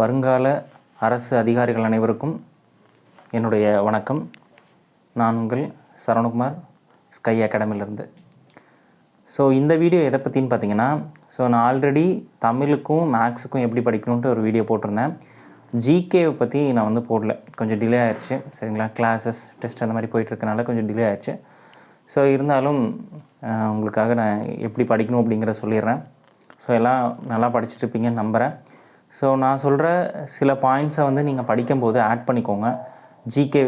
வருங்கால அரசு அதிகாரிகள் அனைவருக்கும் என்னுடைய வணக்கம். நான் உங்கள் சரவணகுமார் ஸ்கை அகாடமிலேருந்து ஸோ இந்த வீடியோ எதை பற்றின்னு பார்த்தீங்கன்னா ஸோ நான் ஆல்ரெடி தமிழுக்கும் மேக்ஸுக்கும் எப்படி படிக்கணுன்ட்டு ஒரு வீடியோ போட்டிருந்தேன். ஜிகேவை பற்றி நான் வந்து போடல. கொஞ்சம் டிலே ஆயிடுச்சு சரிங்களா? கிளாஸஸ் டெஸ்ட் அந்த மாதிரி போயிட்டுருக்கனால கொஞ்சம் டிலே ஆயிடுச்சு ஸோ இருந்தாலும் உங்களுக்காக நான் எப்படி படிக்கணும் அப்படிங்கிறத சொல்லிடுறேன். ஸோ எல்லாம் நல்லா படிச்சுட்டு இருப்பீங்கன்னு நம்புகிறேன் ஸோ நான் சொல்கிற சில பாயிண்ட்ஸை வந்து நீங்கள் படிக்கும்போது ஆட் பண்ணிக்கோங்க. ஜிகே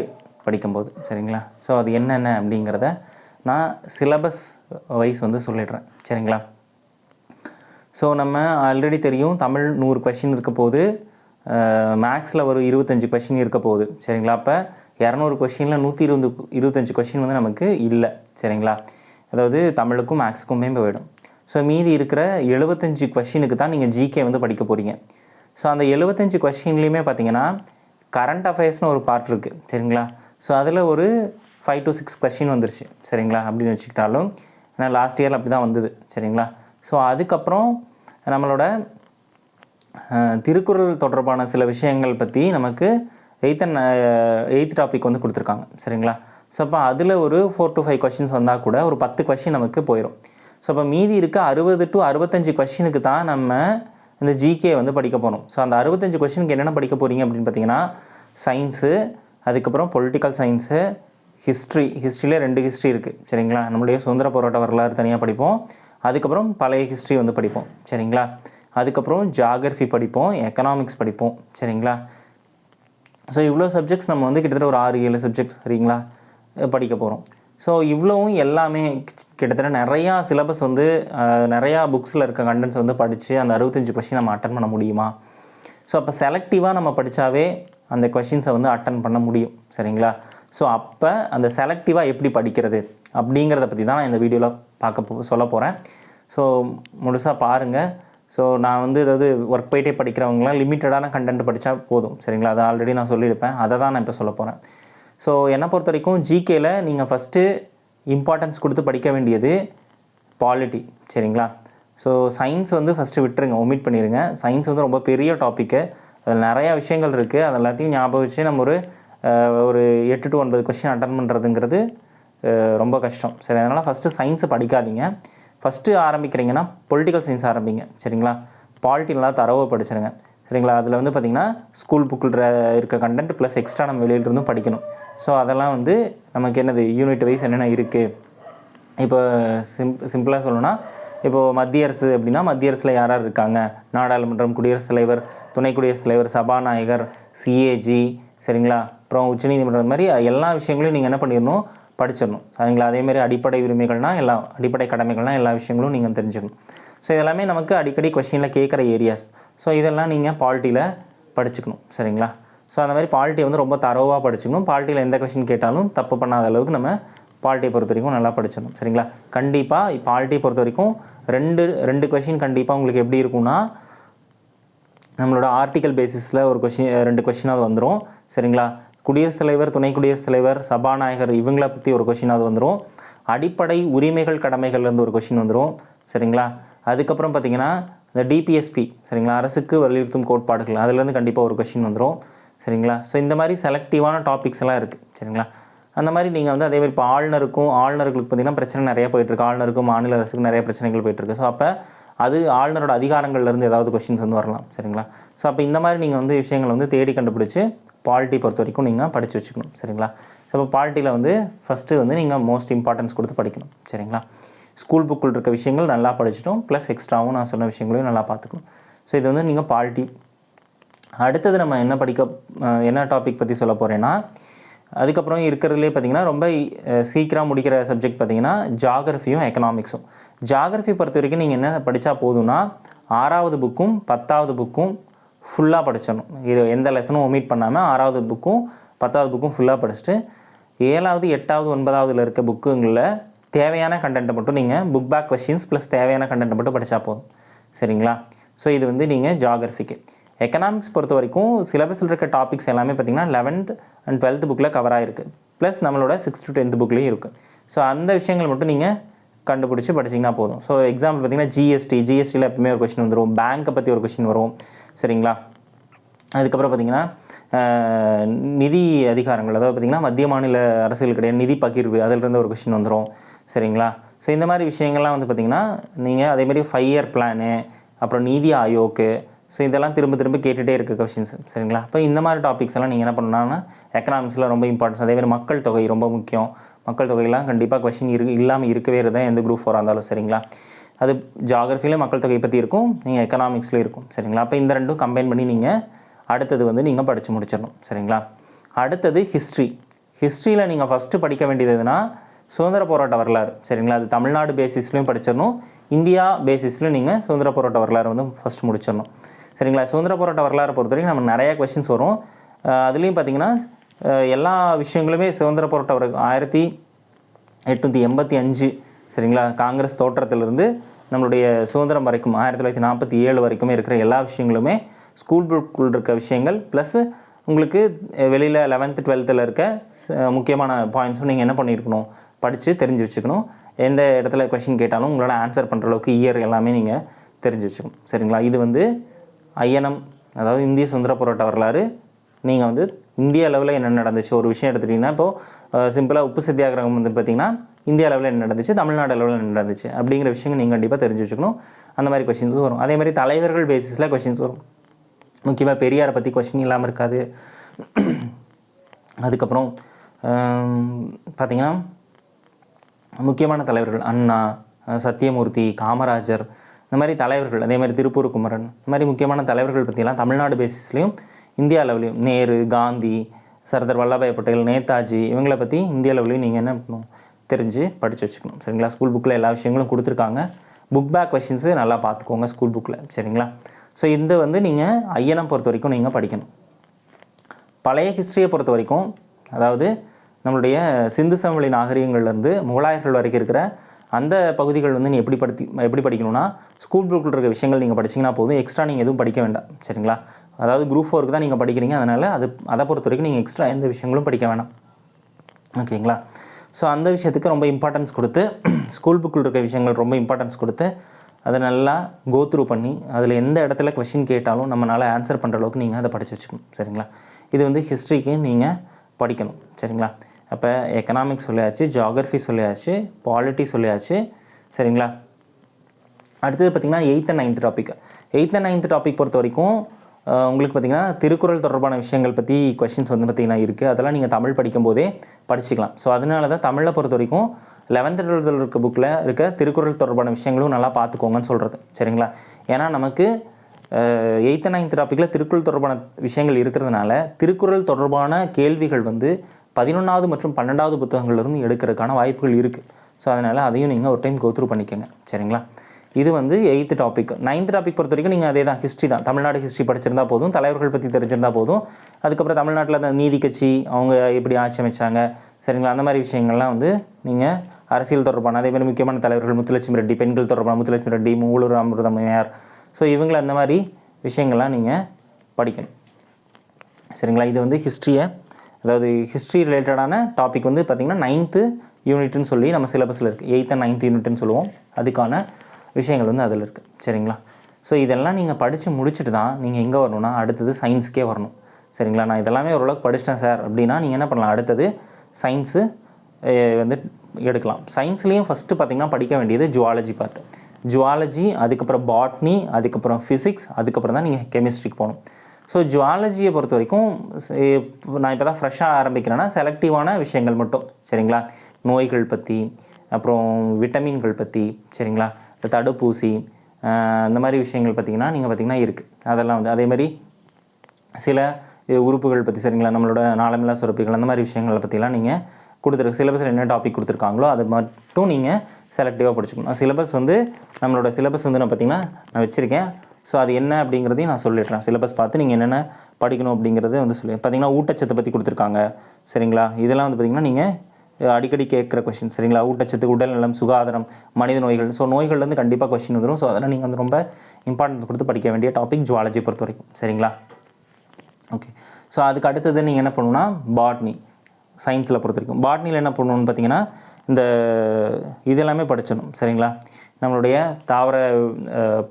படிக்கும்போது சரிங்களா? ஸோ அது என்னென்ன அப்படிங்கிறத நான் சிலபஸ் வைஸ் வந்து சொல்லிடுறேன். சரிங்களா? ஸோ நம்ம ஆல்ரெடி தெரியும் தமிழ் நூறு கொஷின் இருக்க போது மேக்ஸில் ஒரு இருபத்தஞ்சி கொஷின் இருக்க போகுது. சரிங்களா? அப்போ இரநூறு கொஷினில் நூற்றி இருபது இருபத்தஞ்சி கொஷின் வந்து நமக்கு இல்லை. சரிங்களா? அதாவது தமிழுக்கும் மேக்ஸுக்குமே போயிடும். ஸோ மீதி இருக்கிற எழுபத்தஞ்சி கொஷினுக்கு தான் நீங்கள் ஜிகே வந்து படிக்க போகிறீங்க ஸோ அந்த எழுபத்தஞ்சு கொஷின்லேயுமே பார்த்தீங்கன்னா கரண்ட் அஃபேர்ஸ்னு ஒரு பார்ட் இருக்குது சரிங்களா? ஸோ அதில் ஒரு ஃபைவ் டு சிக்ஸ் கொஷின் வந்துருச்சு சரிங்களா? அப்படின்னு வச்சுக்கிட்டாலும் ஏன்னா லாஸ்ட் இயர் அப்படி தான் வந்தது சரிங்களா? ஸோ அதுக்கப்புறம் நம்மளோட திருக்குறள் தொடர்பான சில விஷயங்கள் பற்றி நமக்கு எயித் அண்ட் எயித் டாபிக் வந்து கொடுத்துருக்காங்க சரிங்களா? ஸோ அப்போ அதில் ஒரு ஃபோர் டு ஃபைவ் கொஷின்ஸ் வந்தால் கூட ஒரு பத்து கொஷின் நமக்கு போயிடும் ஸோ அப்போ மீதி இருக்க அறுபது டு அறுபத்தஞ்சு கொஷினுக்கு தான் நம்ம இந்த ஜிகே வந்து படிக்க போகணும் ஸோ அந்த அறுபத்தஞ்சு கொஷினுக்கு என்னென்ன படிக்க போகிறீங்க அப்படின்னு பார்த்தீங்கன்னா சயின்ஸு அதுக்கப்புறம் பொலிட்டிக்கல் சயின்ஸு ஹிஸ்ட்ரி ஹிஸ்ட்ரியிலே ரெண்டு ஹிஸ்ட்ரி இருக்குது சரிங்களா? நம்மளுடைய சுதந்திர போராட்ட வரலாறு தனியாக படிப்போம். அதுக்கப்புறம் பழைய ஹிஸ்ட்ரி வந்து படிப்போம். சரிங்களா? அதுக்கப்புறம் ஜாகிரஃபி படிப்போம். எக்கனாமிக்ஸ் படிப்போம். சரிங்களா? ஸோ இவ்வளோ சப்ஜெக்ட்ஸ் நம்ம வந்து கிட்டத்தட்ட ஒரு ஆறு ஏழு சப்ஜெக்ட்ஸ் சரிங்களா? படிக்க போகிறோம் ஸோ இவ்வளவும் எல்லாமே கிட்டத்தட்ட நிறையா சிலபஸ் வந்து நிறையா புக்ஸில் இருக்க கண்டென்ட்ஸ் வந்து படித்து அந்த அறுபத்தஞ்சு கொஷின் நம்ம அட்டன் பண்ண முடியுமா? ஸோ அப்போ செலக்டிவாக நம்ம படித்தாவே அந்த கொஷின்ஸை வந்து அட்டன் பண்ண முடியும். சரிங்களா? ஸோ அப்போ அந்த செலக்டிவாக எப்படி படிக்கிறது? அப்படிங்கிறத பற்றி தான் நான் இந்த வீடியோவில் பார்க்க போ சொல்ல போகிறேன் ஸோ முழுசாக பாருங்கள் ஸோ நான் வந்து ஏதாவது ஒர்க் போயிட்டே படிக்கிறவங்களாம் லிமிட்டடான கண்டென்ட் படித்தா போதும். சரிங்களா? அதை ஆல்ரெடி நான் சொல்லியிருப்பேன். அதை தான் நான் இப்போ சொல்ல போகிறேன் ஸோ என்னை பொறுத்த வரைக்கும் ஜிகேயில் நீங்கள் ஃபஸ்ட்டு இம்பார்ட்டன்ஸ் கொடுத்து படிக்க வேண்டியது பாலிட்டி சரிங்களா? ஸோ சயின்ஸ் வந்து ஃபஸ்ட்டு விட்டுருங்க ஒமிட் பண்ணிடுங்க சயின்ஸ் வந்து ரொம்ப பெரிய டாப்பிக்கு அதில் நிறையா விஷயங்கள் இருக்குது அது எல்லாத்தையும் ஞாபகம் வச்சு நம்ம ஒரு ஒரு எட்டு டு ஒன்பது கொஸ்டின் அட்டன் பண்ணுறதுங்கிறது ரொம்ப கஷ்டம். சரி அதனால் ஃபஸ்ட்டு சயின்ஸை படிக்காதீங்க. ஃபஸ்ட்டு ஆரம்பிக்கிறீங்கன்னா பொலிட்டிக்கல் சயின்ஸ் ஆரம்பிங்க சரிங்களா? பாலிட்டி நல்லா தரவாக படிச்சிருங்க சரிங்களா? அதில் வந்து பார்த்திங்கன்னா ஸ்கூல் புக்கில் இருக்க கண்டென்ட் ப்ளஸ் எக்ஸ்ட்ரா நம்ம வெளியிலிருந்தும் படிக்கணும். ஸோ அதெல்லாம் வந்து நமக்கு என்னது? யூனிட் வைஸ் என்னென்ன இருக்குது இப்போ சிம் சிம்பிளாக சொல்லணும்னா இப்போது மத்திய அரசு அப்படின்னா மத்திய அரசில் யார் யார் இருக்காங்க? நாடாளுமன்றம் குடியரசுத் தலைவர் துணை குடியரசுத் தலைவர் சபாநாயகர் சிஏஜி சரிங்களா? அப்புறம் உச்சநீதிமன்றம் இந்த மாதிரி எல்லா விஷயங்களையும் நீங்கள் என்ன பண்ணிடணும்? படிச்சிடணும். சரிங்களா? அதேமாதிரி அடிப்படை உரிமைகள்னால் எல்லா அடிப்படை கடமைகள்னால் எல்லா விஷயங்களும் நீங்கள் தெரிஞ்சுக்கணும். ஸோ இதெல்லாமே நமக்கு அடிக்கடி கொஷினில் கேட்குற ஏரியாஸ் ஸோ இதெல்லாம் நீங்கள் பாலிட்டியில் படிச்சுக்கணும். சரிங்களா? ஸோ அந்த மாதிரி பாலிட்டி வந்து ரொம்ப தரவாக படிச்சுக்கணும். பாலிட்டியில் எந்த கொஷின் கேட்டாலும் தப்பு பண்ணாத அளவுக்கு நம்ம பாலிட்டியை பொறுத்த வரைக்கும் நல்லா படிச்சிடணும். சரிங்களா? கண்டிப்பாக பாலிட்டியை பொறுத்த வரைக்கும் ரெண்டு ரெண்டு கொஷின் கண்டிப்பாக உங்களுக்கு எப்படி இருக்கும்னா நம்மளோட ஆர்டிக்கல் பேசிஸில் ஒரு கொஷின் ரெண்டு கொஷினாவது வந்துடும் சரிங்களா? குடியரசுத் தலைவர் துணை குடியரசுத் தலைவர் சபாநாயகர் இவங்களை பற்றி ஒரு கொஷினாவது வந்துடும் அடிப்படை உரிமைகள் கடமைகள்லேருந்து ஒரு கொஷின் வந்துடும் சரிங்களா? அதுக்கப்புறம் பார்த்திங்கன்னா இந்த டிபிஎஸ்பி சரிங்களா? அரசுக்கு வலியுறுத்தும் கோட்பாடுகள் அதுலேருந்து கண்டிப்பாக ஒரு கொஷின் வந்துடும் சரிங்களா? ஸோ இந்த மாதிரி செலக்டிவான டாபிக்ஸ் எல்லாம் இருக்குது சரிங்களா? அந்த மாதிரி நீங்கள் வந்து அதே மாதிரி இப்போ ஆளுநருக்கும் ஆளுநர்களுக்கு பார்த்தீங்கன்னா பிரச்சனை நிறைய போயிட்டுருக்கு ஆளுநருக்கும் மாநில அரசுக்கும் நிறைய பிரச்சனைகள் போயிட்டுருக்கு ஸோ அப்போ அது ஆளுநரோட அதிகாரங்கள்லேருந்து ஏதாவது கொஷின்ஸ் வந்து வரலாம். சரிங்களா? ஸோ அப்போ இந்த மாதிரி நீங்கள் வந்து விஷயங்களை வந்து தேடி கண்டுபிடிச்சி பாலிட்டி பொறுத்த வரைக்கும் நீங்கள் படித்து வச்சுக்கணும். சரிங்களா? ஸோ இப்போ பாலிட்டியில் வந்து ஃபஸ்ட்டு வந்து நீங்கள் மோஸ்ட் இம்பார்ட்டன்ஸ் கொடுத்து படிக்கணும். சரிங்களா? ஸ்கூல் புக்கில் இருக்க விஷயங்கள் நல்லா படிச்சிட்டோம் ப்ளஸ் எக்ஸ்ட்ராவும் நான் சொன்ன விஷயங்களையும் நல்லா பார்த்துக்கணும். ஸோ இது வந்து நீங்கள் பாலிட்டி அடுத்தது நம்ம என்ன படிக்க என்ன டாபிக் பற்றி சொல்ல போகிறேன்னா அதுக்கப்புறம் இருக்கிறதுலே பார்த்தீங்கன்னா ரொம்ப சீக்கிரம் முடிக்கிற சப்ஜெக்ட் பார்த்தீங்கன்னா ஜாகிரஃபியும் எக்கனாமிக்ஸும் ஜாகிரஃபி பொறுத்த வரைக்கும் நீங்கள் என்ன படித்தா போதும்னா ஆறாவது புக்கும் பத்தாவது புக்கும் ஃபுல்லாக படிச்சிடணும். இது எந்த லெசனும் ஒமிட் பண்ணாமல் ஆறாவது புக்கும் பத்தாவது புக்கும் ஃபுல்லாக படிச்சுட்டு ஏழாவது எட்டாவது ஒன்பதாவதுல இருக்க புக்குங்களில் தேவையான கண்டென்ட்டை மட்டும் நீங்கள் புக் பேக் கொஷின்ஸ் ப்ளஸ் தேவையான கண்டென்ட்டை மட்டும் படித்தா போதும். சரிங்களா? ஸோ இது வந்து நீங்கள் ஜாகிரஃபிக்கு எக்கனாமிக்ஸ் பொறுத்த வரைக்கும் சிலபஸில் இருக்க டாபிக்ஸ் எல்லாமே பார்த்தீங்கன்னா லெவன்த் அண்ட் டுவெல்த் புக்கில் கவர் ஆகிருக்கு ப்ளஸ் நம்மளோட சிக்ஸ்த் டு டென்த் புக்லேயும் இருக்குது ஸோ அந்த விஷயங்கள் மட்டும் நீங்கள் கண்டுபிடிச்சி படிச்சிங்கன்னா போதும். ஸோ எக்ஸாம்பிள் பார்த்தீங்கன்னா ஜிஎஸ்டி ஜிஎஸ்டியில் எப்பவுமே ஒரு கொஷின் வந்துடும் பேங்க்கை பற்றி ஒரு கொஷின் வரும். சரிங்களா? அதுக்கப்புறம் பார்த்தீங்கன்னா நிதி அதிகாரங்கள். அதாவது பார்த்தீங்கன்னா மத்திய மாநில அரசுகள் கிடையாது நிதி பகிர்வு. அதிலிருந்து ஒரு கொஷின் வந்துடும் சரிங்களா? ஸோ இந்த மாதிரி விஷயங்கள்லாம் வந்து பார்த்தீங்கன்னா நீங்கள் அதேமாதிரி ஃபைவ் இயர் பிளானு அப்புறம் நீதி ஆயோக்கு ஸோ இதெல்லாம் திரும்ப திரும்ப கேட்டுகிட்டே இருக்க கொஷின்ஸ் சரிங்களா? அப்போ இந்த மாதிரி டாபிக்ஸ் எல்லாம் நீங்கள் என்ன பண்ணணும்னா எக்கனாமிக்ஸில் ரொம்ப இம்பார்ட்டன்ஸ் அதேமாதிரி மக்கள் தொகை ரொம்ப முக்கியம். மக்கள் தொகையெல்லாம் கண்டிப்பாக கொஷின் இரு இல்லாமல் இருக்கவே இருந்தால் எந்த குரூப் ஃபோராக இருந்தாலும் சரிங்களா? அது ஜாகிரஃபியில் மக்கள் தொகை பற்றி இருக்கும். நீங்கள் எக்கனாமிக்ஸில் இருக்கும். சரிங்களா? அப்போ இந்த ரெண்டும் கம்பைன் பண்ணி நீங்கள் அடுத்தது வந்து நீங்கள் படித்து முடிச்சிடணும். சரிங்களா? அடுத்தது ஹிஸ்ட்ரி ஹிஸ்ட்ரியில் நீங்கள் ஃபஸ்ட்டு படிக்க வேண்டியது எதுனா சுதந்திர போராட்ட வரலாறு. சரிங்களா? அது தமிழ்நாடு பேசிஸ்லையும் படிச்சிடணும். இந்தியா பேசிஸ்லையும் நீங்கள் சுதந்திர போராட்ட வரலாறு வந்து ஃபஸ்ட் முடிச்சிடணும். சரிங்களா? சுதந்திர போராட்ட வரலாறு பொறுத்த வரைக்கும் நமக்கு நிறைய கொஷின்ஸ் வரும். அதுலேயும் பார்த்தீங்கன்னா எல்லா விஷயங்களுமே சுதந்திர போராட்ட வரைக்கும் ஆயிரத்தி எட்நூற்றி எண்பத்தி அஞ்சு சரிங்களா? காங்கிரஸ் தோற்றத்திலிருந்து நம்மளுடைய சுதந்திரம் வரைக்கும் ஆயிரத்தி தொள்ளாயிரத்தி நாற்பத்தி ஏழு வரைக்குமே இருக்கிற எல்லா விஷயங்களுமே ஸ்கூல் புக்குள் இருக்க விஷயங்கள் ப்ளஸ் உங்களுக்கு வெளியில் லெவன்த்து டுவெல்த்தில் இருக்க முக்கியமான பாயிண்ட்ஸும் நீங்கள் என்ன பண்ணியிருக்கணும்? படித்து தெரிஞ்சு வச்சுக்கணும். எந்த இடத்துல கொஷின் கேட்டாலும் உங்களால் ஆன்சர் பண்ணுற அளவுக்கு இயர் எல்லாமே நீங்கள் தெரிஞ்சு வச்சுக்கணும். சரிங்களா? இது வந்து ஐயனம் அதாவது இந்திய சுதந்திர போராட்ட வரலாறு. நீங்கள் வந்து இந்திய அளவில் என்ன நடந்துச்சு? ஒரு விஷயம் எடுத்துட்டிங்கன்னா இப்போது சிம்பிளாக உப்பு சத்தியாகிரகம் வந்து பார்த்திங்கன்னா இந்திய அளவில் என்ன நடந்துச்சு? தமிழ்நாடு அளவில் என்ன நடந்துச்சு? அப்படிங்கிற விஷயங்கள் நீங்கள் கண்டிப்பாக தெரிஞ்சு வச்சுக்கணும். அந்த மாதிரி கொஷின்ஸும் வரும். அதே மாதிரி தலைவர்கள் பேசிஸில் கொஷின்ஸ் வரும். முக்கியமாக பெரியாரை பற்றி கொஷின் இல்லாமல் இருக்காது. அதுக்கப்புறம் பார்த்திங்கன்னா முக்கியமான தலைவர்கள் அண்ணா சத்தியமூர்த்தி காமராஜர் இந்த மாதிரி தலைவர்கள் அதே மாதிரி திருப்பூர் குமரன் இந்த மாதிரி முக்கியமான தலைவர்கள் பற்றிலாம் தமிழ்நாடு பேசிஸ்லையும் இந்தியா லெவலையும் நேரு காந்தி சர்தார் வல்லபாய் பட்டேல் நேதாஜி இவங்களை பற்றி இந்தியா லெவலையும் நீங்கள் என்ன பண்ணணும் தெரிஞ்சு படித்து வச்சுக்கணும். சரிங்களா? ஸ்கூல் புக்கில் எல்லா விஷயங்களும் கொடுத்துருக்காங்க. புக் பேக் கொஷின்ஸு நல்லா பார்த்துக்கோங்க ஸ்கூல் புக்கில் சரிங்களா? ஸோ இந்த வந்து நீங்கள் ஐயனம் பொறுத்த வரைக்கும் நீங்கள் படிக்கணும். பழைய ஹிஸ்ட்ரியை பொறுத்த வரைக்கும் அதாவது நம்மளுடைய சிந்து சமவெளி நாகரிகங்கள்லேருந்து முகலாயர்கள் வரைக்கும் இருக்கிற அந்த பகுதிகள் வந்து நீ எப்படி படுத்தி எப்படி படிக்கணும்னா ஸ்கூல் புக்கில் இருக்க விஷயங்கள் நீங்கள் படிச்சீங்கன்னா போதும். எக்ஸ்ட்ரா நீங்கள் எதுவும் படிக்க வேண்டாம். சரிங்களா? அதாவது குரூப் ஃபோருக்கு தான் நீங்கள் படிக்கிறீங்க. அதனால் அது அதை பொறுத்த வரைக்கும் நீங்கள் எக்ஸ்ட்ரா எந்த விஷயங்களும் படிக்க வேணாம். ஓகேங்களா? ஸோ அந்த விஷயத்துக்கு ரொம்ப இம்பார்ட்டன்ஸ் கொடுத்து ஸ்கூல் புக்கில் இருக்க விஷயங்கள் ரொம்ப இம்பார்ட்டன்ஸ் கொடுத்து அதை நல்லா கோத்ரூ பண்ணி அதில் எந்த இடத்துல கொஷின் கேட்டாலும் நம்மளால் ஆன்சர் பண்ணுற அளவுக்கு நீங்கள் அதை படித்து வச்சுக்கணும். சரிங்களா? இது வந்து ஹிஸ்ட்ரிக்கு நீங்கள் படிக்கணும். சரிங்களா? அப்போ எக்கனாமிக்ஸ் சொல்லியாச்சு ஜியாகிரஃபி சொல்லியாச்சு பாலிட்டி சொல்லியாச்சு. சரிங்களா? அடுத்தது பார்த்திங்கன்னா eighth and ninth topic eighth and ninth topic பொறுத்த வரைக்கும் உங்களுக்கு பார்த்திங்கன்னா திருக்குறள் தொடர்பான விஷயங்கள் பற்றி கொஷின்ஸ் வந்து பார்த்திங்கன்னா இருக்குது அதெல்லாம் நீங்கள் தமிழ் படிக்கும்போதே படிச்சுக்கலாம். ஸோ அதனால தான் தமிழை பொறுத்த வரைக்கும் லெவன்த் டுவெல்த்தில் இருக்க புக்கில் இருக்க திருக்குறள் தொடர்பான விஷயங்களும் நல்லா பார்த்துக்கோங்கன்னு சொல்கிறது சரிங்களா? ஏன்னா நமக்கு எயித்து நைன்த் டாப்பிக்கில் திருக்குறள் தொடர்பான விஷயங்கள் இருக்கிறதுனால திருக்குறள் தொடர்பான கேள்விகள் வந்து பதினொன்றாவது மற்றும் பன்னெண்டாவது புத்தகங்கள்லேருந்து எடுக்கிறதுக்கான வாய்ப்புகள் இருக்குது ஸோ அதனால் அதையும் நீங்கள் ஒரு டைம் கோத்ரூ பண்ணிக்கோங்க. சரிங்களா? இது வந்து எயித்து டாபிக் நைன்த் டாபிக் பொறுத்த வரைக்கும் நீங்கள் அதே தான். ஹிஸ்ட்ரி தான். தமிழ்நாடு ஹிஸ்ட்ரி படிச்சிருந்தா போதும். தலைவர்கள் பற்றி தெரிஞ்சிருந்தா போதும். அதுக்கப்புறம் தமிழ்நாட்டில் அந்த நீதி கட்சி அவங்க எப்படி ஆட்சி அமைச்சாங்க சரிங்களா? அந்த மாதிரி விஷயங்கள்லாம் வந்து நீங்கள் அரசியல் தொடர்பான அதே மாதிரி முக்கியமான தலைவர்கள் முத்துலட்சுமி ரெட்டி பெண்கள் தொடர்பான முத்துலட்சுமி ரெட்டி மூலூர் அமிர்தமையார் ஸோ இவங்களை அந்த மாதிரி விஷயங்கள்லாம் நீங்கள் படிக்கணும். சரிங்களா? இது வந்து ஹிஸ்ட்ரியை அதாவது ஹிஸ்ட்ரி ரிலேட்டடான டாபிக் வந்து பார்த்திங்கன்னா நைன்த்து யூனிட்னு சொல்லி நம்ம சிலபஸில் இருக்குது எயித் அண்ட் நைன்த் யூனிட்னு சொல்லுவோம். அதுக்கான விஷயங்கள் வந்து அதில் இருக்குது சரிங்களா? ஸோ இதெல்லாம் நீங்கள் படித்து முடிச்சுட்டு தான் நீங்கள் எங்கே வரணும்னா அடுத்தது சயின்ஸுக்கே வரணும். சரிங்களா? நான் இதெல்லாமே ஓரளவுக்கு படிச்சிட்டேன் சார். அப்படின்னா நீங்கள் என்ன பண்ணலாம்? அடுத்தது சயின்ஸு வந்து எடுக்கலாம். சயின்ஸ்லேயும் ஃபஸ்ட்டு பார்த்தீங்கன்னா படிக்க வேண்டியது ஜுவாலஜி பார்ட் ஜுவாலஜி அதுக்கப்புறம் பாட்னி அதுக்கப்புறம் ஃபிசிக்ஸ் அதுக்கப்புறம் தான் நீங்கள் கெமிஸ்ட்ரிக்கு போகணும். ஸோ ஜுவாலஜியை பொறுத்த வரைக்கும் நான் இப்போ தான் ஃப்ரெஷ்ஷாக ஆரம்பிக்கிறேன்னா செலக்டிவான விஷயங்கள் மட்டும். சரிங்களா? நோய்கள் பற்றி அப்புறம் விட்டமின்கள் பற்றி சரிங்களா? தடுப்பூசி இந்த மாதிரி விஷயங்கள் பார்த்தீங்கன்னா நீங்கள் பார்த்தீங்கன்னா இருக்குது அதெல்லாம் வந்து அதே மாதிரி சில உறுப்புகள் பற்றி சரிங்களா நம்மளோட நாளமில்லா சுரப்பிகள் அந்த மாதிரி விஷயங்களை பற்றிலாம் நீங்கள் கொடுத்துருக்கு சிலபஸில் என்ன டாபிக் கொடுத்துருக்காங்களோ அது மட்டும் நீங்கள் செலக்டிவாக படிச்சுக்கணும். சிலபஸ் வந்து நம்மளோட சிலபஸ் வந்து நான் பார்த்தீங்கன்னா நான் வச்சுருக்கேன். ஸோ அது என்ன அப்படிங்கிறதையும் நான் சொல்லிடுறேன். சிலபஸ் பார்த்து நீங்கள் என்னென்ன படிக்கணும் அப்படிங்கிறத வந்து சொல்லி பார்த்தீங்கன்னா ஊட்டச்சத்தை பற்றி கொடுத்துருக்காங்க சரிங்களா? இதெல்லாம் வந்து பார்த்தீங்கன்னா நீங்கள் அடிக்கடி கேட்குற கொஷின் சரிங்களா? ஊட்டச்சத்து உடல்நலம் சுகாதாரம் மனித நோய்கள். ஸோ நோய்கள்லேருந்து கண்டிப்பாக கொஷின் வந்துடும் ஸோ அதெல்லாம் நீங்கள் வந்து ரொம்ப இம்பார்ட்டன்ஸ் கொடுத்து படிக்க வேண்டிய டாபிக் ஜுவாலஜி பொறுத்த வரைக்கும் சரிங்களா? ஓகே ஸோ அதுக்கு அடுத்தது நீங்கள் என்ன பண்ணணும்னா பாட்னி சயின்ஸில் பொறுத்த வரைக்கும். பாட்னியில் என்ன பண்ணணும்னு பார்த்தீங்கன்னா இந்த இது எல்லாமே படிச்சிடணும் சரிங்களா? நம்மளுடைய தாவர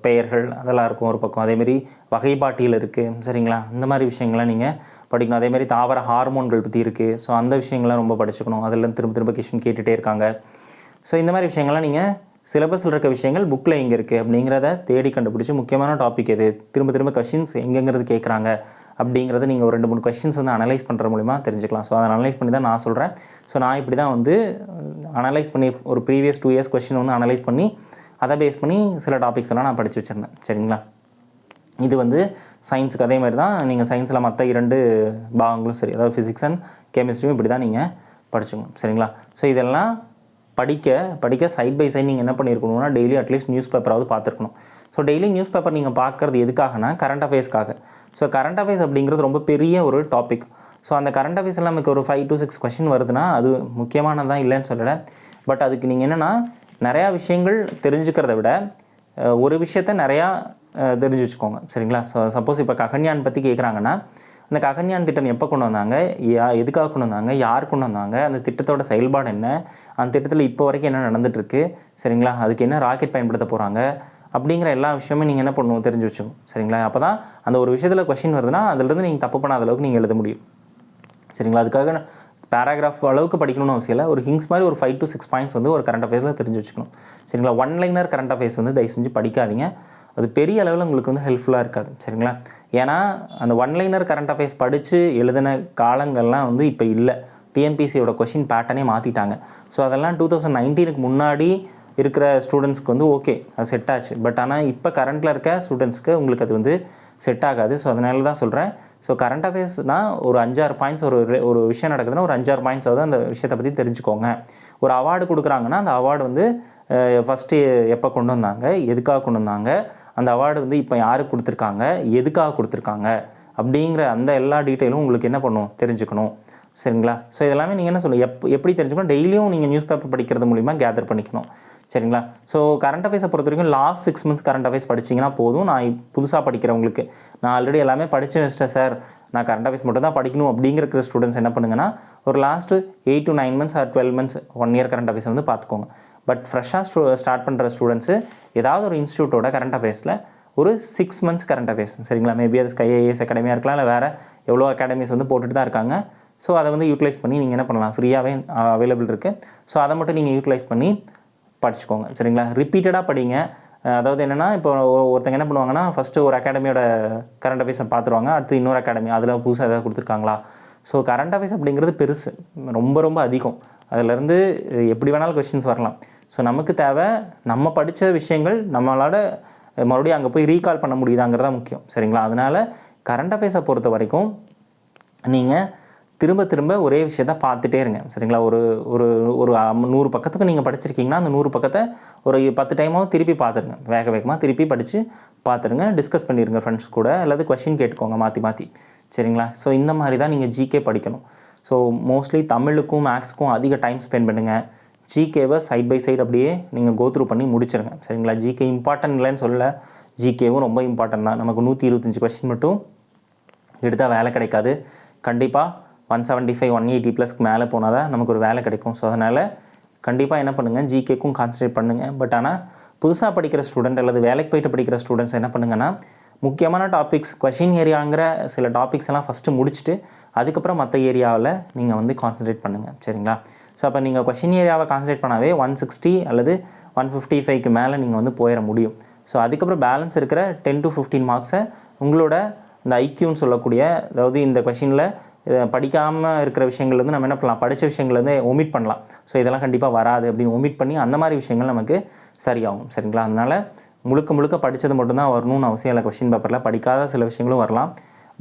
பெயர்கள் அதெல்லாம் இருக்கும் ஒரு பக்கம். அதேமாரி வகைப்பாட்டியல் இருக்குது சரிங்களா? இந்த மாதிரி விஷயங்கள்லாம் நீங்கள் படிக்கணும். அதேமாரி தாவர ஹார்மோன்கள் பற்றி இருக்குது ஸோ அந்த விஷயங்கள்லாம் ரொம்ப படிச்சுக்கணும். அதில் திரும்ப திரும்ப கொஷின் கேட்டுகிட்டே இருக்காங்க. ஸோ இந்த மாதிரி விஷயங்கள்லாம் நீங்கள் சிலபஸில் இருக்க விஷயங்கள் புக்கில் எங்கே இருக்குது அப்படிங்கிறத தேடி கண்டுபிடிச்சி முக்கியமான டாபிக் எது? திரும்ப திரும்ப கொஷின்ஸ் எங்கெங்கிறது கேட்குறாங்க அப்படிங்கிறத நீங்கள் ஒரு ரெண்டு மூணு கொஷின்ஸ் வந்து அனலைஸ் பண்ணுற மூலிமா தெரிஞ்சுக்கலாம். ஸோ அதை அனலைஸ் பண்ணி தான் நான் சொல்கிறேன் ஸோ நான் இப்படி தான் வந்து அனலைஸ் பண்ணி ஒரு ப்ரீவியஸ் டூ இயர்ஸ் கொஷின் வந்து அனலைஸ் பண்ணி அதை பேஸ் பண்ணி சில டாபிக்ஸ் எல்லாம் நான் படித்து வச்சுருந்தேன். சரிங்களா? இது வந்து சயின்ஸுக்கு அதே மாதிரி தான். நீங்கள் சயின்ஸில் மற்ற இரண்டு பாகங்களும் சரி அதாவது ஃபிசிக்ஸ் அண்ட் கெமிஸ்ட்ரியும் இப்படி தான் நீங்கள் படிச்சுங்க சரிங்களா? ஸோ இதெல்லாம் படிக்க படிக்க சைட் பை சைட் நீங்கள் என்ன பண்ணியிருக்கணும்னா டெய்லி அட்லீஸ்ட் நியூஸ் பேப்பராவது பார்த்துருக்கணும். ஸோ டெய்லி நியூஸ் பேப்பர் நீங்கள் பார்க்குறது எதுக்காகனா கரண்ட் அஃபேர்ஸ்க்காக ஸோ கரண்ட் அஃபேர்ஸ் அப்படிங்கிறது ரொம்ப பெரிய ஒரு டாபிக் ஸோ அந்த கரண்ட் அஃபேர்ஸில் நமக்கு ஒரு ஃபைவ் டு சிக்ஸ் கொஷின் வருதுன்னா அது முக்கியமானதான் இல்லைன்னு சொல்லலை. பட் அதுக்கு நீங்கள் என்னென்னா நிறையா விஷயங்கள் தெரிஞ்சுக்கிறத விட ஒரு விஷயத்த நிறையா தெரிஞ்சு வச்சுக்கோங்க. சரிங்களா? ஸோ சப்போஸ் இப்போ ககன்யான் பற்றி கேட்குறாங்கன்னா அந்த ககன்யான் திட்டம் எப்போ கொண்டு வந்தாங்க? யா எதுக்காக கொண்டு வந்தாங்க? யார் கொண்டு வந்தாங்க? அந்த திட்டத்தோட செயல்பாடு என்ன? அந்த திட்டத்தில் இப்போ வரைக்கும் என்ன நடந்துகிட்ருக்கு சரிங்களா? அதுக்கு என்ன ராக்கெட் பயன்படுத்த போகிறாங்க அப்படிங்கிற எல்லா விஷயமும் நீங்கள் என்ன பண்ணுவோம் தெரிஞ்சு வச்சுக்கணும். சரிங்களா? அப்போ தான் அந்த ஒரு விஷயத்தில் கொஷின் வருதுன்னா அதுலேருந்து நீங்கள் தப்பு பண்ணாத அளவுக்கு நீங்கள் எழுத முடியும். சரிங்களா? அதுக்காக பேராகிராஃப் அளவுக்கு படிக்கணும்னு அவசியம் இல்லை. ஒரு ஹிங்ஸ் மாதிரி ஒரு ஃபைவ் டு சிக்ஸ் பாயிண்ட்ஸ் வந்து ஒரு கரண்ட் அஃபேர்ஸில் தெரிஞ்சு வச்சுக்கணும். சரிங்களா? ஒன் லைனர் கரண்ட் அஃபேர்ஸ் வந்து தயவு செஞ்சு படிக்காதீங்க. அது பெரிய அளவில் உங்களுக்கு வந்து ஹெல்ப்ஃபுல்லாக இருக்காது. சரிங்களா? ஏன்னா அந்த ஒன் லைனர் கரண்ட் அஃபேர்ஸ் படித்து எழுதின காலங்கள்லாம் வந்து இப்போ இல்லை. டிஎன்பிசியோட கொஷின் பேட்டர்னே மாற்றிட்டாங்க ஸோ அதெல்லாம் டூ தௌசண்ட் நைன்டீனுக்கு முன்னாடி இருக்கிற ஸ்டூடெண்ட்ஸ்க்கு வந்து ஓகே அது செட் ஆச்சு. பட் ஆனால் இப்போ கரண்ட்டில் இருக்க ஸ்டூடெண்ட்ஸ்க்கு உங்களுக்கு அது வந்து செட் ஆகாது. ஸோ அதனால தான் சொல்கிறேன் ஸோ கரண்ட் அஃபேர்ஸ்னால் ஒரு அஞ்சாறு பாயிண்ட்ஸ் ஒரு ஒரு விஷயம் நடக்குதுன்னா ஒரு அஞ்சாறு பாயிண்ட்ஸாவது அந்த விஷயத்தை பற்றி தெரிஞ்சுக்கோங்க. ஒரு அவார்டு கொடுக்குறாங்கன்னா அந்த அவார்டு வந்து ஃபஸ்ட்டு எப்போ கொண்டு வந்தாங்க? எதுக்காக கொண்டு வந்தாங்க? அந்த அவார்டு வந்து இப்போ யாருக்கு கொடுத்துருக்காங்க? எதுக்காக கொடுத்துருக்காங்க? அப்படிங்கிற அந்த எல்லா டீட்டெயிலும் உங்களுக்கு என்ன பண்ணும்? தெரிஞ்சுக்கணும். சரிங்களா? ஸோ இதெல்லாமே நீங்கள் என்ன சொல்லுங்கள் எப் எப்படி தெரிஞ்சுக்கணும்? டெய்லியும் நீங்கள் நியூஸ் பேப்பர் படிக்கிறது மூலிமா கேதர் பண்ணிக்கணும். சரிங்களா? ஸோ கரண்ட் அஃபேர்ஸை பொறுத்த வரைக்கும் last six months current affairs படிச்சிங்கன்னா போதும். நான் புதுசாக படிக்கிறவங்களுக்கு நான் ஆல்ரெடி எல்லாமே படித்து வச்சிட்டேன் சார் நான் கரண்ட் அஃபேர்ஸ் மட்டும் தான் படிக்கணும் அப்படிங்கிற ஸ்டூடெண்ட்ஸ் என்ன பண்ணுங்கன்னா ஒரு last eight to nine months or twelve months one year current affairs வந்து பார்த்துக்கோங்க. பட் ஃப்ரெஷ்ஷாக ஸ்டூ ஸ்டார்ட் பண்ணுற ஸ்டூடெண்ட்ஸு ஏதாவது ஒரு இன்ஸ்டியூட்டோட கரண்ட் அஃபேர்ஸில் ஒரு சிக்ஸ் மந்த்ஸ் கரண்ட் அஃபேர்ஸ் சரிங்களா? மேபி அது ஸ்கைஏஎஸ் அகாடமியாக இருக்கலாம் இல்லை வேறு எவ்வளோ அகாடமிஸ் வந்து போட்டுட்டு தான் இருக்காங்க. ஸோ அதை வந்து யூட்டிலைஸ் பண்ணி நீங்கள் என்ன பண்ணலாம்? ஃப்ரீயாகவே அவைலபிள் இருக்குது ஸோ அதை மட்டும் நீங்கள் யூட்டிலைஸ் பண்ணி படிச்சுக்கோங்க. சரிங்களா? ரிப்பீட்டடாக படிங்க. அதாவது என்னென்னா இப்போ ஒருத்தங்க என்ன பண்ணுவாங்கன்னா ஃபஸ்ட்டு ஒரு அகாடமியோட கரண்ட் அஃபேர்ஸை பார்த்துருவாங்க அடுத்து இன்னொரு அகாடமி அதில் புதுசாக ஏதாவது கொடுத்துருக்காங்களா? ஸோ கரண்ட் அஃபேர்ஸ் அப்படிங்கிறது பெருசு. ரொம்ப ரொம்ப அதிகம். அதுலேருந்து எப்படி வேணாலும் கொஷின்ஸ் வரலாம். ஸோ நமக்கு தேவை நம்ம படித்த விஷயங்கள் நம்மளோட மறுபடியும் அங்கே போய் ரீகால் பண்ண முடியுதாங்கிறதா முக்கியம். சரிங்களா? அதனால் கரண்ட் அஃபேர்ஸை பொறுத்த வரைக்கும் நீங்கள் திரும்ப திரும்ப ஒரே விஷயத்த பார்த்துட்டே இருங்க. சரிங்களா? ஒரு ஒரு ஒரு நூறு பக்கத்துக்கு நீங்கள் படிச்சிருக்கீங்கன்னா அந்த நூறு பக்கத்தை ஒரு பத்து டைமாவது திருப்பி பார்த்துருங்க வேக வேகமாக திருப்பி படித்து பார்த்துருங்க டிஸ்கஸ் பண்ணிடுங்க ஃப்ரெண்ட்ஸ் கூட. அல்லது கொஷின் கேட்டுக்கோங்க. மாற்றி மாற்றி சரிங்களா? ஸோ இந்த மாதிரி தான் நீங்கள் ஜிகே படிக்கணும். ஸோ மோஸ்ட்லி தமிழுக்கும் மேக்ஸுக்கும் அதிக டைம் ஸ்பெண்ட் பண்ணுங்கள் ஜிகேவை சைட் பை சைடு அப்படியே நீங்கள் கோத்ரூ பண்ணி முடிச்சிருங்க. சரிங்களா? ஜிகே இம்பார்ட்டன்ட் இல்லைன்னு சொல்லலை. ஜிகேவும் ரொம்ப இம்பார்ட்டன்ட் தான். நமக்கு நூற்றி இருபத்தஞ்சி கொஷின் மட்டும் எடுத்தால் வேலை கிடைக்காது. கண்டிப்பாக one seventy five one eighty ப்ளஸ்க்கு மேலே போனால் தான் நமக்கு ஒரு வேலை கிடைக்கும். ஸோ அதனால் கண்டிப்பாக என்ன பண்ணுங்கள் ஜிகேக்கும் கான்சன்ட்ரேட் பண்ணுங்கள் பட் ஆனால் புதுசாக படிக்கிற ஸ்டூடெண்ட் அல்லது வேலைக்கு போயிட்டு படிக்கிற ஸ்டூடெண்ட்ஸ் என்ன பண்ணுங்கன்னா முக்கியமான டாபிக்ஸ் கொஷின் ஏரியாங்கிற சில டாபிக்ஸ் எல்லாம் ஃபஸ்ட்டு முடிச்சுட்டு அதுக்கப்புறம் மற்ற ஏரியாவில் நீங்கள் வந்து கான்சன்ட்ரேட் பண்ணுங்கள் சரிங்களா? ஸோ அப்போ நீங்கள் கொஷின் ஏரியாவை கான்சன்ட்ரேட் பண்ணாவே ஒன் சிக்ஸ்டி அல்லது ஒன் ஃபிஃப்டி ஃபைவ்க்கு மேலே நீங்கள் வந்து போயிட முடியும். ஸோ அதுக்கப்புறம் பேலன்ஸ் இருக்கிற டென் டு ஃபிஃப்டீன் மார்க்ஸை உங்களோட இந்த ஐக்யூன்னு சொல்லக்கூடிய அதாவது இந்த கொஷினில் இதை படிக்காமல் இருக்கிற விஷயங்கள்லேருந்து நம்ம என்ன பண்ணலாம்? படித்த விஷயங்கள்லேருந்து ஒமிட் பண்ணலாம். ஸோ இதெல்லாம் கண்டிப்பாக வராது அப்படின்னு ஒமிட் பண்ணி அந்த மாதிரி விஷயங்கள் நமக்கு சரியாகும். சரிங்களா? அதனால் முழுக்க முழுக்க படித்தது மட்டும்தான் வரணும்னு அவசியம் இல்லை. கொஷின் பேப்பரில் படிக்காத சில விஷயங்களும் வரலாம்.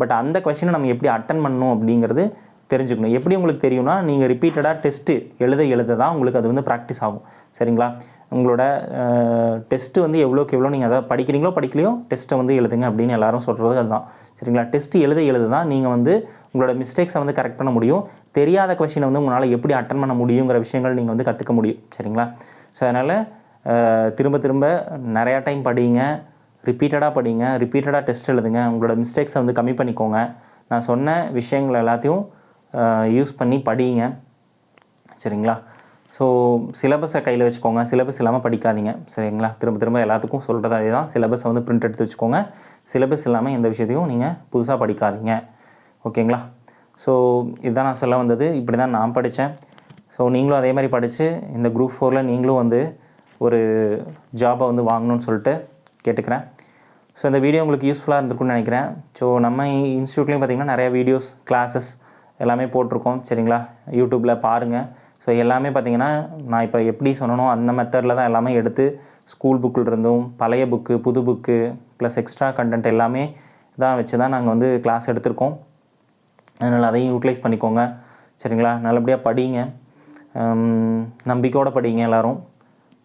பட் அந்த கொஷினை நம்ம எப்படி அட்டன் பண்ணணும் அப்படிங்கிறது தெரிஞ்சுக்கணும். எப்படி உங்களுக்கு தெரியும்னா நீங்கள் ரிப்பீட்டடாக டெஸ்ட்டு எழுத எழுத தான் உங்களுக்கு அது வந்து ப்ராக்டிஸ் ஆகும். சரிங்களா? உங்களோட டெஸ்ட்டு வந்து எவ்வளோக்கு எவ்வளோ நீங்கள் அதை படிக்கிறீங்களோ படிக்கலையோ டெஸ்ட்டை வந்து எழுதுங்க அப்படின்னு எல்லாரும் சொல்கிறது அதுதான். சரிங்களா? டெஸ்ட்டு எழுத எழுத தான் நீங்கள் வந்து உங்களோட மிஸ்டேக்ஸை வந்து கரெக்ட் பண்ண முடியும். தெரியாத கொஷினை வந்து உங்களால் எப்படி அட்டன் பண்ண முடியுங்கிற விஷயங்கள் நீங்கள் வந்து கற்றுக்க முடியும். சரிங்களா? ஸோ அதனால் திரும்ப திரும்ப நிறையா டைம் படிங்க. ரிப்பீட்டடாக படிங்க. ரிப்பீட்டடாக டெஸ்ட் எழுதுங்க. உங்களோட மிஸ்டேக்ஸை வந்து கம்மி பண்ணிக்கோங்க. நான் சொன்ன விஷயங்கள் எல்லாத்தையும் யூஸ் பண்ணி படிங்க. சரிங்களா? ஸோ சிலபஸை கையில் வச்சுக்கோங்க. சிலபஸ் இல்லாமல் படிக்காதீங்க. சரிங்களா? திரும்ப திரும்ப எல்லாத்துக்கும் சொல்கிறது அதே தான் சிலபஸை வந்து பிரிண்ட் எடுத்து வச்சுக்கோங்க. சிலபஸ் இல்லாமல் எந்த விஷயத்தையும் நீங்கள் புதுசாக படிக்காதீங்க. ஓகேங்களா? ஸோ இதுதான் நான் சொல்ல வந்தது. இப்படி தான் நான் படித்தேன் ஸோ நீங்களும் அதே மாதிரி படித்து இந்த குரூப் ஃபோரில் நீங்களும் வந்து ஒரு ஜாபை வந்து வாங்கணும்னு சொல்லிட்டு கேட்டுக்கிறேன். ஸோ இந்த வீடியோ உங்களுக்கு யூஸ்ஃபுல்லாக இருந்திருக்கும்னு நினைக்கிறேன். ஸோ நம்ம இன்ஸ்டியூட்லேயும் பார்த்திங்கன்னா நிறைய வீடியோஸ் கிளாஸஸ் எல்லாமே போட்டிருக்கோம். சரிங்களா? யூடியூப்பில் பாருங்கள் ஸோ எல்லாமே பார்த்திங்கன்னா நான் இப்போ எப்படி சொன்னனோ அந்த மெத்தடில் தான் எல்லாமே எடுத்து ஸ்கூல் புக்கில் இருந்தும் பழைய புக்கு புது புக்கு ப்ளஸ் எக்ஸ்ட்ரா கண்டென்ட் எல்லாமே தான் வச்சு தான் நாங்கள் வந்து கிளாஸ் எடுத்திருக்கோம். அதனால் அதையும் யூட்டிலைஸ் பண்ணிக்கோங்க. சரிங்களா? நல்லபடியாக படிங்க. நம்பிக்கையோடு படிங்க எல்லோரும்.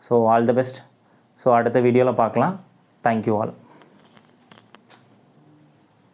So all the best so அடுத்த வீடியோவில் பார்க்கலாம். Thank you all